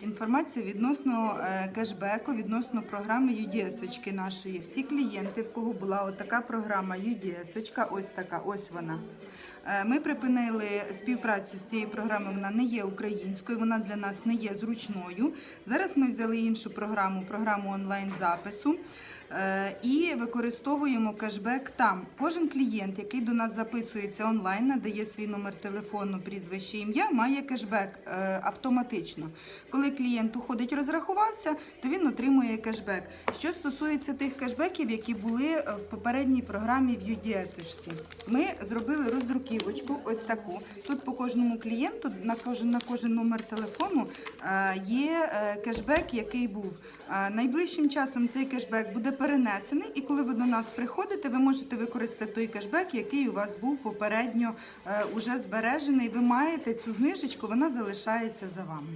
інформація відносно е, кешбеку, відносно програми UDS нашої. Всі клієнти, в кого була отака програма UDS, ось така, ось вона. Е, Ми припинили співпрацю з цією програмою. Вона не є українською, вона для нас не є зручною. Зараз ми взяли іншу програму, програму онлайн запису. Е, І використовуємо кешбек там. Кожен клієнт, який до нас записується онлайн, надає свій номер телефону, прізвище, ім'я, має кешбек е, автоматично. Коли клієнт уходить, розрахувався, то він отримує кешбек. Що стосується тих кешбеків, які були е, в попередній програмі в UDS, -очці. ми зробили роздруківочку, ось таку. Тут по кожному клієнту на кожен на кожен номер телефону є кешбек, який був. Найближчим часом цей кешбек буде перенесений, і коли ви до нас приходите, ви можете використати той кешбек, який у вас був попередньо е, уже збережений. Ви маєте цю знижечку, вона залишається за вами.